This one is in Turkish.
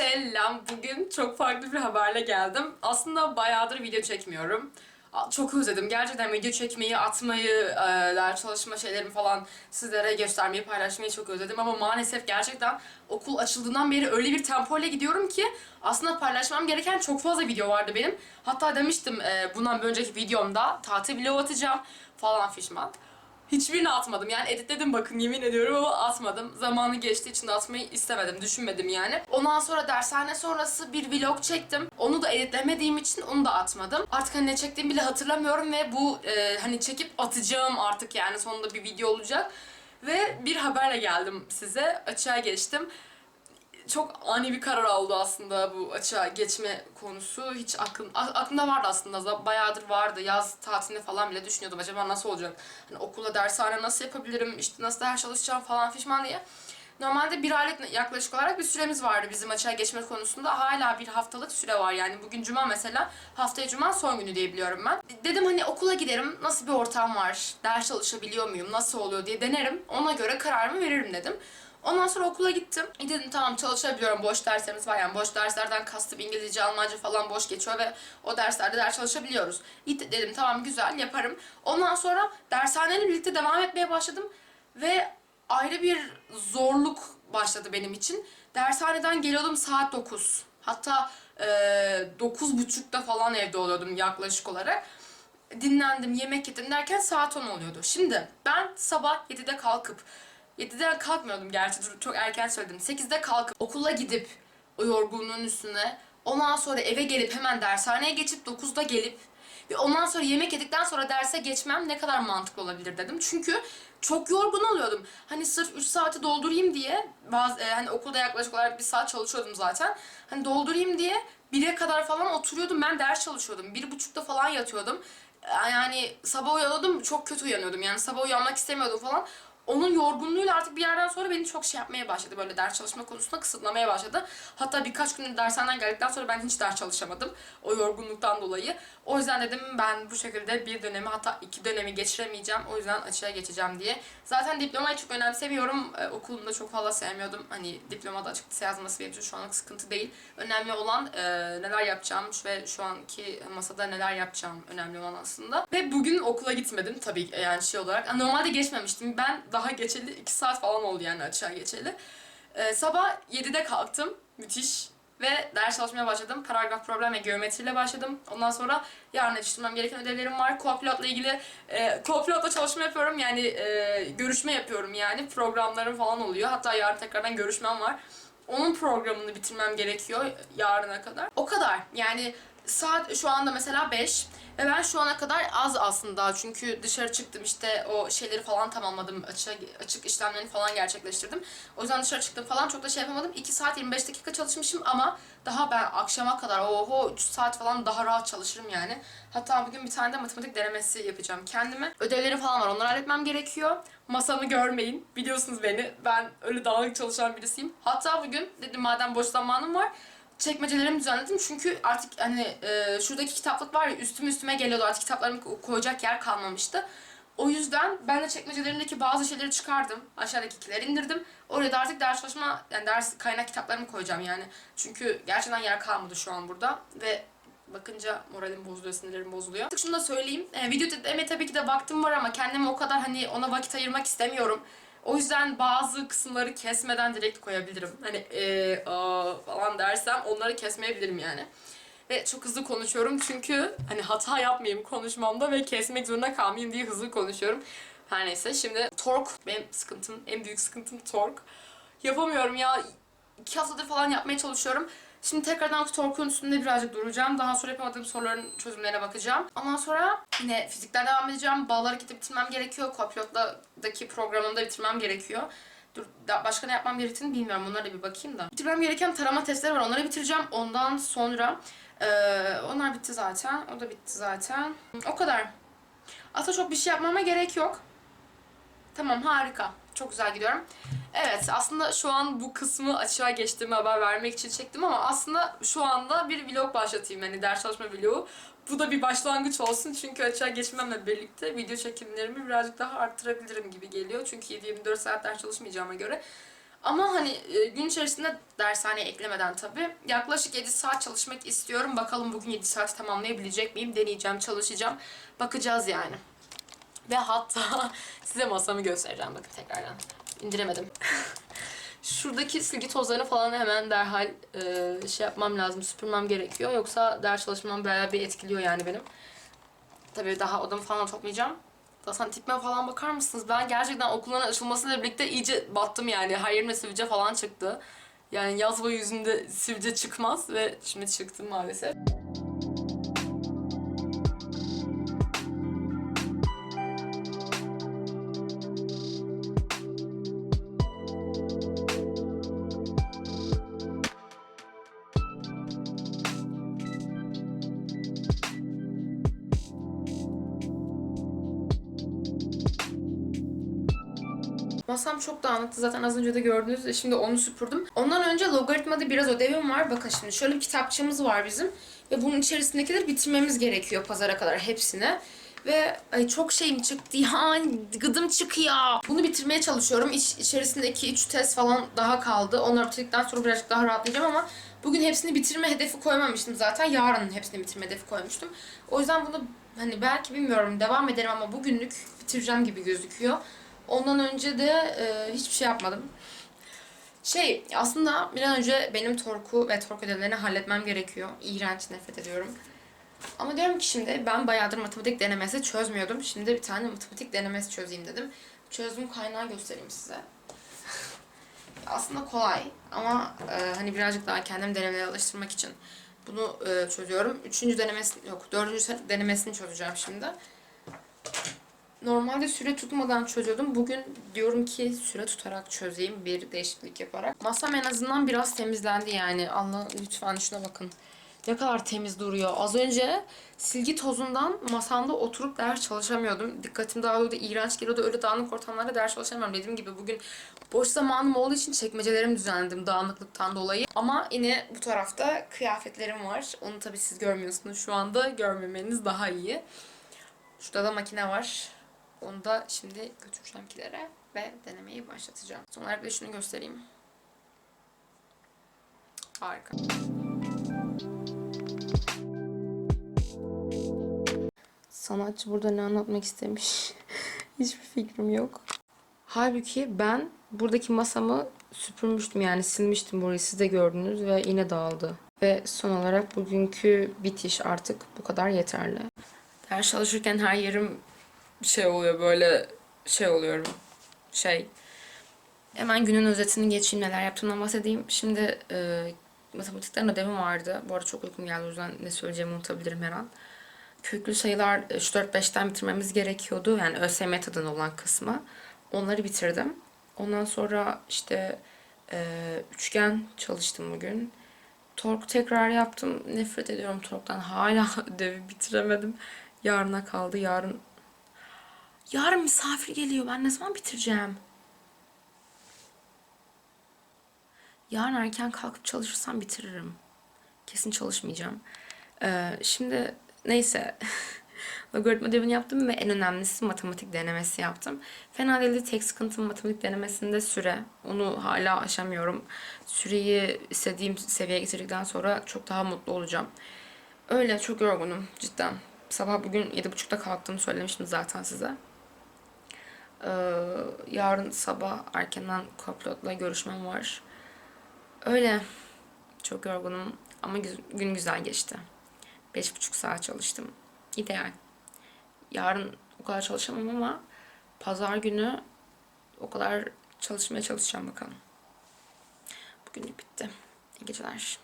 Selam. Bugün çok farklı bir haberle geldim. Aslında bayağıdır video çekmiyorum. Çok özledim. Gerçekten video çekmeyi, atmayı, e, ders çalışma şeylerimi falan sizlere göstermeyi, paylaşmayı çok özledim. Ama maalesef gerçekten okul açıldığından beri öyle bir tempoyla gidiyorum ki aslında paylaşmam gereken çok fazla video vardı benim. Hatta demiştim e, bundan önceki videomda tatil vlog atacağım falan fişman. Hiçbirini atmadım. Yani editledim bakın yemin ediyorum ama atmadım. Zamanı geçtiği için atmayı istemedim, düşünmedim yani. Ondan sonra dershane sonrası bir vlog çektim. Onu da editlemediğim için onu da atmadım. Artık hani ne çektiğimi bile hatırlamıyorum ve bu e, hani çekip atacağım artık yani sonunda bir video olacak. Ve bir haberle geldim size. Açığa geçtim çok ani bir karar oldu aslında bu açığa geçme konusu. Hiç aklım, aklımda vardı aslında. Bayağıdır vardı. Yaz tatilinde falan bile düşünüyordum. Acaba nasıl olacak? Hani okula, dershane nasıl yapabilirim? İşte nasıl ders çalışacağım falan fişman diye. Normalde bir aylık yaklaşık olarak bir süremiz vardı bizim açığa geçme konusunda. Hala bir haftalık süre var yani. Bugün cuma mesela. Haftaya cuma son günü diye biliyorum ben. Dedim hani okula giderim. Nasıl bir ortam var? Ders çalışabiliyor muyum? Nasıl oluyor diye denerim. Ona göre kararımı veririm dedim. Ondan sonra okula gittim. E dedim tamam çalışabiliyorum. Boş derslerimiz var yani. Boş derslerden kastım İngilizce, Almanca falan boş geçiyor ve o derslerde ders çalışabiliyoruz. Git dedim tamam güzel yaparım. Ondan sonra dershaneyle birlikte devam etmeye başladım ve ayrı bir zorluk başladı benim için. Dershaneden geliyordum saat 9. Hatta e, 9.30'da falan evde oluyordum yaklaşık olarak dinlendim, yemek yedim derken saat 10 oluyordu. Şimdi ben sabah 7'de kalkıp 7'den kalkmıyordum gerçi çok erken söyledim. 8'de kalkıp okula gidip o yorgunluğun üstüne ondan sonra eve gelip hemen dershaneye geçip 9'da gelip ve ondan sonra yemek yedikten sonra derse geçmem ne kadar mantıklı olabilir dedim. Çünkü çok yorgun oluyordum. Hani sırf 3 saati doldurayım diye bazı e, hani okulda yaklaşık olarak bir saat çalışıyordum zaten. Hani doldurayım diye 1'e kadar falan oturuyordum. Ben ders çalışıyordum. 1.30'da falan yatıyordum. Yani sabah uyanıyordum çok kötü uyanıyordum. Yani sabah uyanmak istemiyordum falan. Onun yorgunluğuyla artık bir yerden sonra beni çok şey yapmaya başladı. Böyle ders çalışma konusunda kısıtlamaya başladı. Hatta birkaç gün dershaneden geldikten sonra ben hiç ders çalışamadım. O yorgunluktan dolayı. O yüzden dedim ben bu şekilde bir dönemi hatta iki dönemi geçiremeyeceğim. O yüzden açığa geçeceğim diye. Zaten diplomayı çok önemsemiyorum. Ee, okulunda çok fazla sevmiyordum. Hani diplomada açık lise yazması benim için şu anlık sıkıntı değil. Önemli olan e, neler yapacağım ve şu anki masada neler yapacağım önemli olan aslında. Ve bugün okula gitmedim tabii ki yani şey olarak. Normalde geçmemiştim. Ben daha geçeli 2 saat falan oldu yani açığa geçeli. Ee, sabah 7'de kalktım. Müthiş. Ve ders çalışmaya başladım. Paragraf problem ve geometriyle başladım. Ondan sonra yarın yetiştirmem gereken ödevlerim var. Co-pilotla ilgili e, co-pilotla çalışma yapıyorum. Yani e, görüşme yapıyorum yani. Programlarım falan oluyor. Hatta yarın tekrardan görüşmem var. Onun programını bitirmem gerekiyor yarına kadar. O kadar. Yani saat şu anda mesela 5 ve ben şu ana kadar az aslında çünkü dışarı çıktım işte o şeyleri falan tamamladım. Açık, açık işlemlerini falan gerçekleştirdim. O yüzden dışarı çıktım falan çok da şey yapamadım. 2 saat 25 dakika çalışmışım ama daha ben akşama kadar oho 3 saat falan daha rahat çalışırım yani. Hatta bugün bir tane de matematik denemesi yapacağım kendime. Ödevlerim falan var onları halletmem gerekiyor. Masamı görmeyin. Biliyorsunuz beni. Ben öyle dağınık çalışan birisiyim. Hatta bugün dedim madem boş zamanım var çekmecelerimi düzenledim çünkü artık hani e, şuradaki kitaplık var ya üstüme üstüme geliyordu artık kitaplarımı ko- koyacak yer kalmamıştı. O yüzden ben de çekmecelerimdeki bazı şeyleri çıkardım. Aşağıdakileri indirdim. Oraya da artık ders çalışma, yani ders kaynak kitaplarımı koyacağım yani. Çünkü gerçekten yer kalmadı şu an burada ve bakınca moralim bozuluyor, sinirlerim bozuluyor. Artık şunu da söyleyeyim. E, video dediğime tabii ki de vaktim var ama kendime o kadar hani ona vakit ayırmak istemiyorum. O yüzden bazı kısımları kesmeden direkt koyabilirim. Hani eee aa falan dersem onları kesmeyebilirim yani. Ve çok hızlı konuşuyorum çünkü hani hata yapmayayım konuşmamda ve kesmek zorunda kalmayayım diye hızlı konuşuyorum. Her neyse şimdi tork benim sıkıntım, en büyük sıkıntım tork. Yapamıyorum ya. iki haftadır falan yapmaya çalışıyorum. Şimdi tekrardan torkun üstünde birazcık duracağım. Daha sonra yapamadığım soruların çözümlerine bakacağım. Ondan sonra yine fizikten devam edeceğim. Bağlı hareketi bitirmem gerekiyor. Copilot'daki programımı da bitirmem gerekiyor. Dur, başka ne yapmam gerektiğini bilmiyorum. Onlara bir bakayım da. Bitirmem gereken tarama testleri var. Onları bitireceğim. Ondan sonra eee, onlar bitti zaten. O da bitti zaten. O kadar. Aslında çok bir şey yapmama gerek yok. Tamam harika. Çok güzel gidiyorum. Evet aslında şu an bu kısmı açığa geçtiğimi haber vermek için çektim ama aslında şu anda bir vlog başlatayım. Yani ders çalışma vlogu. Bu da bir başlangıç olsun çünkü açığa geçmemle birlikte video çekimlerimi birazcık daha arttırabilirim gibi geliyor. Çünkü 7-24 saat ders çalışmayacağıma göre Ama hani e, gün içerisinde dershaneye eklemeden tabii yaklaşık 7 saat çalışmak istiyorum. Bakalım bugün 7 saati tamamlayabilecek miyim? Deneyeceğim, çalışacağım. Bakacağız yani. Ve hatta size masamı göstereceğim bakın tekrardan. İndiremedim. Şuradaki silgi tozlarını falan hemen derhal e, şey yapmam lazım, süpürmem gerekiyor. Yoksa ders çalışmam bayağı bir etkiliyor yani benim. Tabii daha odamı falan toplayacağım. Zaten tipime falan bakar mısınız? Ben gerçekten okulların açılmasıyla birlikte iyice battım yani. Her yerimde sivilce falan çıktı. Yani yaz boyu yüzünde sivilce çıkmaz ve şimdi çıktı maalesef. Masam çok dağınıktı zaten az önce de gördünüz de şimdi onu süpürdüm. Ondan önce logaritmada biraz ödevim var. Bakın şimdi şöyle bir kitapçığımız var bizim. Ve bunun içerisindekileri bitirmemiz gerekiyor pazara kadar hepsini. Ve ay çok şeyim çıktı ya gıdım çıkıyor. Bunu bitirmeye çalışıyorum. İç, içerisinde 2-3 test falan daha kaldı. Onları bitirdikten sonra birazcık daha rahatlayacağım ama bugün hepsini bitirme hedefi koymamıştım zaten. Yarın hepsini bitirme hedefi koymuştum. O yüzden bunu hani belki bilmiyorum devam ederim ama bugünlük bitireceğim gibi gözüküyor. Ondan önce de e, hiçbir şey yapmadım. Şey aslında bir an önce benim torku ve tork ödevlerini halletmem gerekiyor. İğrenç nefret ediyorum. Ama diyorum ki şimdi ben bayağıdır matematik denemesi çözmüyordum. Şimdi bir tane matematik denemesi çözeyim dedim. Çözüm kaynağı göstereyim size. Aslında kolay ama e, hani birazcık daha kendim denemelere alıştırmak için bunu e, çözüyorum. Üçüncü denemesi yok dördüncü denemesini çözeceğim şimdi. Normalde süre tutmadan çözüyordum. Bugün diyorum ki süre tutarak çözeyim bir değişiklik yaparak. Masam en azından biraz temizlendi yani. Allah lütfen şuna bakın. Ne kadar temiz duruyor. Az önce silgi tozundan masamda oturup ders çalışamıyordum. Dikkatim dağılıyordu, iğrenç geliyordu. Öyle dağınık ortamlarda ders çalışamıyorum. Dediğim gibi bugün boş zamanım olduğu için çekmecelerimi düzenledim dağınıklıktan dolayı. Ama yine bu tarafta kıyafetlerim var. Onu tabii siz görmüyorsunuz şu anda. Görmemeniz daha iyi. Şurada da makine var. Onu da şimdi götüreceğim ve denemeyi başlatacağım. Son olarak da şunu göstereyim. Harika. Sanatçı burada ne anlatmak istemiş? Hiçbir fikrim yok. Halbuki ben buradaki masamı süpürmüştüm yani silmiştim burayı siz de gördünüz ve yine dağıldı. Ve son olarak bugünkü bitiş artık bu kadar yeterli. Ders çalışırken her yerim şey oluyor böyle şey oluyorum şey hemen günün özetini geçeyim neler yaptığımdan bahsedeyim. Şimdi e, matematikten ödevim vardı. Bu arada çok uykum geldi o yüzden ne söyleyeceğimi unutabilirim her an. Köklü sayılar 3-4-5'ten bitirmemiz gerekiyordu. Yani ÖSYM tadında olan kısmı. Onları bitirdim. Ondan sonra işte e, üçgen çalıştım bugün. Tork tekrar yaptım. Nefret ediyorum torktan. Hala ödevi bitiremedim. Yarına kaldı. Yarın Yarın misafir geliyor. Ben ne zaman bitireceğim? Yarın erken kalkıp çalışırsam bitiririm. Kesin çalışmayacağım. Ee, şimdi neyse. Logaritma ödevini yaptım ve en önemlisi matematik denemesi yaptım. Fena değildi. Tek sıkıntım matematik denemesinde süre. Onu hala aşamıyorum. Süreyi istediğim seviyeye getirdikten sonra çok daha mutlu olacağım. Öyle çok yorgunum cidden. Sabah bugün 7.30'da kalktığımı söylemiştim zaten size. Ee, yarın sabah erkenden kopilotla görüşmem var. Öyle. Çok yorgunum ama gün güzel geçti. Beş buçuk saat çalıştım. İdeal. Yarın o kadar çalışamam ama pazar günü o kadar çalışmaya çalışacağım bakalım. Bugünlük bitti. İyi geceler.